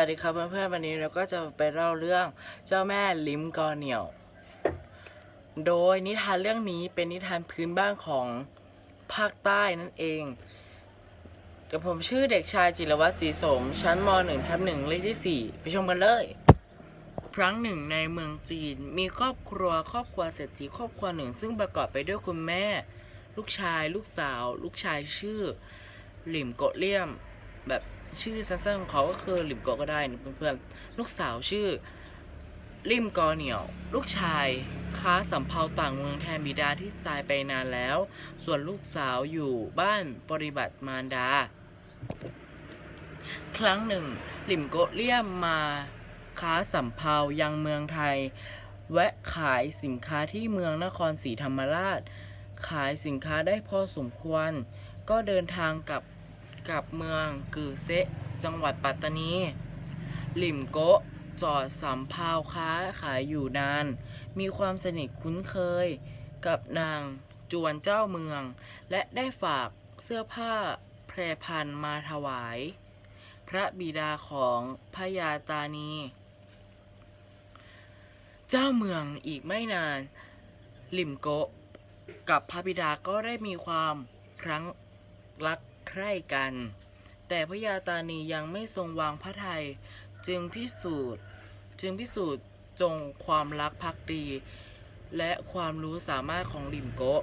วัสดีครับเพื่อนๆวันนี้เราก็จะไปเล่าเรื่องเจ้าแม่ลิมกอเหนียว โดยนิทานเรื่องนี้เป็นนิทานพื้นบ้านของภาคใต้นั่นเองเดี๋ยวผมชื่อเด็กชายจิรวัตรศรีสม ชั้นม .1 ทับหนึ่งเลขที่ 4 ไปชมกันเลย ครั้งหนึ่งในเมืองจีนมีครอบครัวครอบครัวเศรษฐีครอบครัวหนึ่ง ซึ่งประกอบไปด้วยคุณแม่ ลูกชาย ลูกสาว ลูกชายชื่อหลิมโกเลี่ยมแบบ ชื่อสั้นๆของเขาก็คือลิมโกก็ได้นะเพื่อนๆ ลูกสาวชื่อลิมกอเหนียว ลูกชายค้าสำเภาต่างเมืองแทนบิดาที่ตายไปนานแล้ว ส่วนลูกสาวอยู่บ้านปฏิบัติมารดา ครั้งหนึ่งหลิมโกเลี่ยมมาค้าสำเภายังเมืองไทย แวะขายสินค้าที่เมืองนครศรีธรรมราช ขายสินค้าได้พอสมควร ก็เดินทางกลับ กับเมืองกือเซะจังหวัดปัตตานี หลิมโกะจอดสำเภาค้าขายอยู่นาน มีความสนิทคุ้นเคยกับนางจวนเจ้าเมือง และได้ฝากเสื้อผ้าแพรพันมาถวาย พระบิดาของพญาตานี เจ้าเมืองอีกไม่นาน หลิมโกะกับพระบิดาก็ได้มีความครั้งรัก ใคร่กัน แต่พระยาตานียังไม่ทรงวางพระทัยจึงพิสูจน์จึงพิสูจน์จงความรักภักดี และความรู้สามารถของหลิมโกะ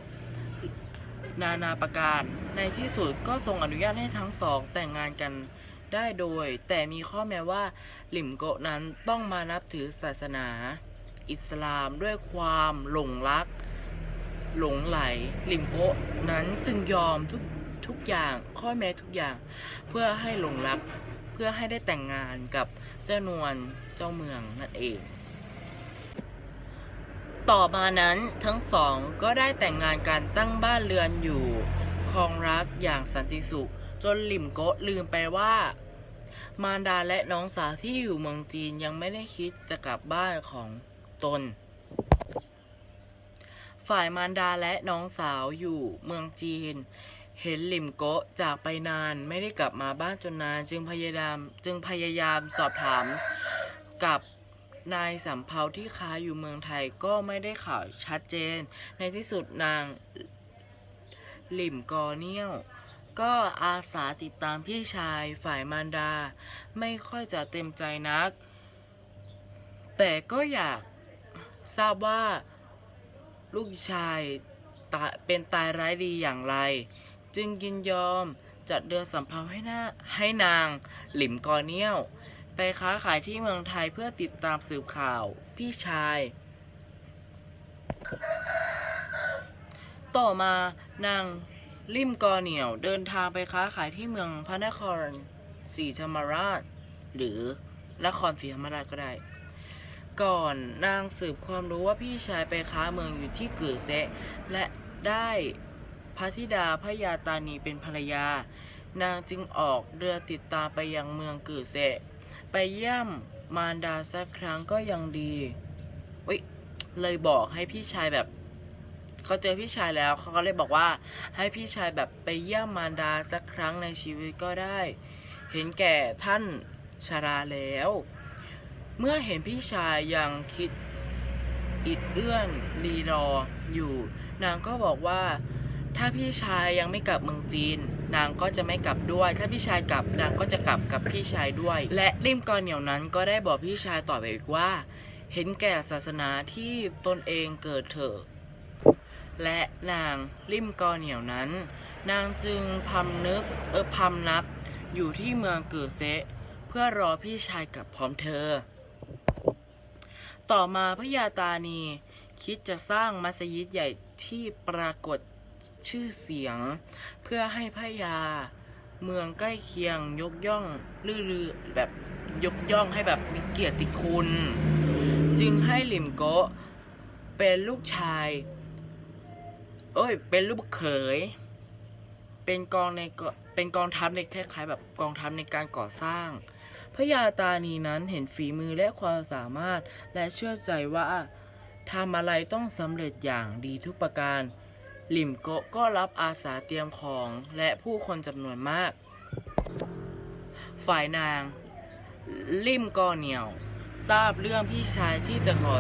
นานาประการ ในที่สุดก็ทรงอนุญาตให้ทั้งสองแต่งงานกันได้โดย แต่มีข้อแม้ว่าหลิมโกะนั้นต้องมานับถือศาสนา อิสลามด้วยความหลงรัก หลงไหลหลิมโกะนั้นจึงยอมทุก ทุกอย่างข้อแม้ทุกอย่างเพื่อให้หลงรักเพื่อให้ได้แต่งงานกับเจ้านวลเจ้าเมืองนั่นเอง ต่อมานั้นทั้งสองก็ได้แต่งงานกันตั้งบ้านเรือนอยู่ครองรักอย่างสันติสุข จนหลิมโกะลืมไปว่า มารดาและน้องสาวที่อยู่เมืองจีนยังไม่ได้คิดจะกลับบ้านของตน ฝ่ายมารดาและน้องสาวอยู่เมืองจีน เห็นหลิมโกะจากไปนานไม่ได้กลับมาบ้านจนนาน จึงพยายามจึงพยายามสอบถามกับนายสำเภาที่ค้าอยู่เมืองไทยก็ไม่ได้ข่าวชัดเจน ในที่สุดนางหลิมกอเนียวก็อาสาติดตามพี่ชายฝ่ายมารดา ไม่ค่อยจะเต็มใจนัก แต่ก็อยากทราบว่าลูกชายเป็นตายร้ายดีอย่างไร จึงยินยอมจัดเรือสำเภาให้นาให้นาง หลิมกอเนียว ไปค้าขายที่เมืองไทยเพื่อติดตามสืบข่าวพี่ชาย ต่อมานางลิมกอเหนียวเดินทางไปค้าขายที่เมืองพระนครศรีธรรมราช หรือนครศรีธรรมราชก็ได้ ก่อนนางสืบความรู้ว่าพี่ชายไปค้าเมืองอยู่ที่กือเซะและได้ พระธิดาพระยาตานีเป็นภรรยา นางจึงออกเรือติดตามไปยังเมืองกือเซะไปเยี่ยมมารดาสักครั้งก็ยังดีอุ๊ยเลยบอกให้พี่ชายแบบเขาเจอพี่ชายแล้วเขาก็เลยบอกว่า ให้พี่ชายแบบไปเยี่ยมมารดาสักครั้งในชีวิตก็ได้ เห็นแก่ท่านชราแล้ว เมื่อเห็นพี่ชายยังคิดอิดเอื้อนรีรออยู่ นางก็บอกว่า ถ้าพี่ชายยังไม่กลับเมืองจีน นางก็จะไม่กลับด้วย ถ้าพี่ชายกลับนางก็จะกลับกับพี่ชายด้วย และริมกอเหนียวนั้นก็ได้บอกพี่ชายต่อไปอีกว่า เห็นแก่ศาสนาที่ตนเองเกิดเถอะและนางริมกอเหนียวนั้น นางจึงพำนึกเออพำนับอยู่ที่เมืองเกิดเซะเพื่อรอพี่ชายกลับพร้อมเธอ ต่อมาพระยาตานีคิดจะสร้างมัสยิดใหญ่ที่ปรากฏ ชื่อเสียง เพื่อให้พระยา เมืองใกล้เคียงยกย่องลือๆแบบยกย่องให้แบบมีเกียรติคุณ จึงให้หลิมโกะเป็นลูกชาย เอ้ย เป็นลูกเขย เป็นกองในเป็นกองทัพในคล้ายๆแบบกองทัพในการก่อสร้างพระยาตานีนั้นเห็นฝีมือและความสามารถและเชื่อใจว่าทำอะไรต้องสำเร็จอย่างดีทุกประการ หลิมโกะก็รับอาสาเตรียมของและผู้คนจำนวนมาก ฝ่ายนาง ลิมกอเหนียว ทราบเรื่องพี่ชายที่จะก่อ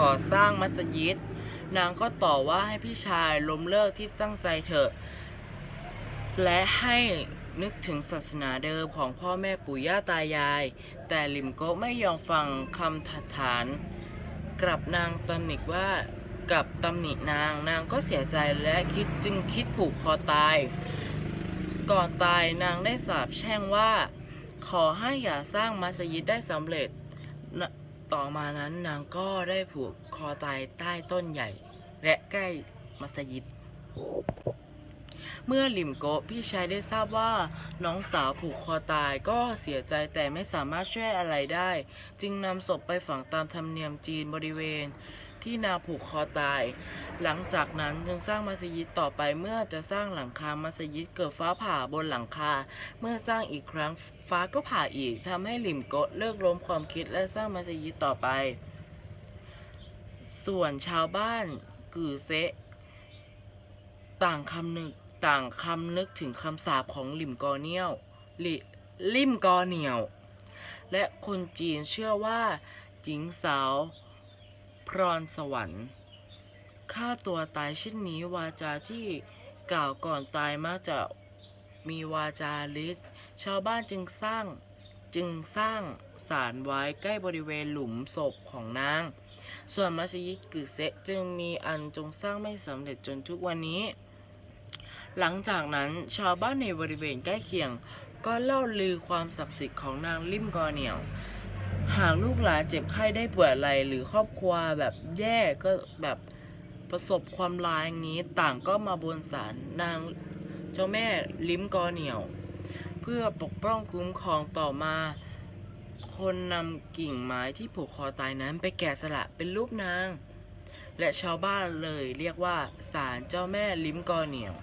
ก่อสร้างมัสยิด นางก็ต่อว่าให้พี่ชายล้มเลิกที่ตั้งใจเถอะ และให้นึกถึงศาสนาเดิมของพ่อแม่ปู่ย่าตายาย แต่ลิมโกะไม่ยอมฟังคำถัดฐาน กลับนางตำหนิว่า กับตำหนินาง นางก็เสียใจและคิดจึงคิดผูกคอตาย ก่อนตายนางได้สาปแช่งว่า ขอให้อย่าสร้างมัสยิดได้สำเร็จ ต่อมานั้นนางก็ได้ผูกคอตายใต้ต้นใหญ่ และใกล้มัสยิด เมื่อหลิมโกะพี่ชายได้ทราบว่าน้องสาวผูกคอตายก็เสียใจแต่ไม่สามารถช่วยอะไรได้ จึงนำศพไปฝังตามธรรมเนียมจีนบริเวณ ที่นางผูกคอตาย หลังจากนั้นจึงสร้างมัสยิดต่อไปเมื่อจะสร้างหลังคามัสยิดเกิดฟ้าผ่าบนหลังคา เมื่อสร้างอีกครั้งฟ้าก็ผ่าอีกทำให้หลิมโกะเลิกล้มความคิดและสร้างมัสยิดต่อไป ส่วนชาวบ้านกือเซะต่างคำนึกต่างคำนึกถึงคำสาปของหลิมกอเนียวลิลิมกอเหนียว และคนจีนเชื่อว่าหญิงสาว พรสวรรค์ฆ่าตัวตายเช่นนี้วาจาที่กล่าวก่อนตายมักจะมีวาจาฤทธิ์ชาวบ้านจึงสร้างจึงสร้างศาลไว้ใกล้บริเวณหลุมศพของนาง ส่วนมัสยิดกึเซะจึงมีอันจงสร้างไม่สำเร็จจนทุกวันนี้ หลังจากนั้นชาวบ้านในบริเวณใกล้เคียง ก็เล่าลือความศักดิ์สิทธิ์ของนางลิมกอเหนียว หากลูกหลานเจ็บไข้ได้ป่วยอะไรหรือครอบครัวแบบแย่ก็แบบประสบความร้ายอย่างนี้ต่างก็มาบนศาลนางเจ้าแม่ลิ้มกอเหนียว เพื่อปกป้องคุ้มครองต่อมา คนนำกิ่งไม้ที่ผูกคอตายนั้นไปแกะสลักเป็นรูปนาง และชาวบ้านเลยเรียกว่าศาลเจ้าแม่ลิ้มกอเหนียว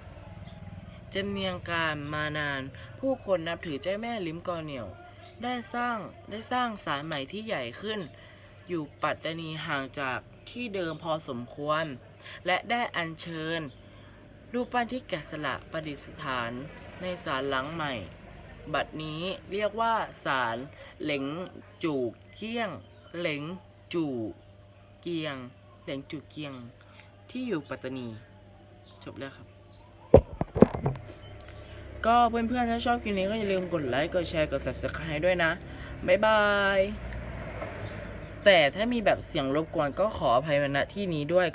จำเนียงการมานานผู้คนนับถือเจ้าแม่ลิ้มกอเหนียว ได้สร้างได้สร้างศาลใหม่ที่ใหญ่ขึ้น อยู่ปัตตานีห่างจากที่เดิมพอสมควร และได้อัญเชิญ รูปปั้นที่แกะสลักประดิษฐานในศาลหลังใหม่ บัดนี้เรียกว่าศาลเหลงจูเกี้ยง เหลงจูเกียง เหลงจูเกียง ที่อยู่ปัตตานี จบแล้วครับ ก็เพื่อนๆ ถ้าชอบคลิปนี้ก็อย่าลืมกดไลค์ กดแชร์ กด subscribe ด้วยนะ บ๊ายบาย แต่ถ้ามีแบบเสียงรบกวนก็ขออภัยมาณที่นี้ด้วย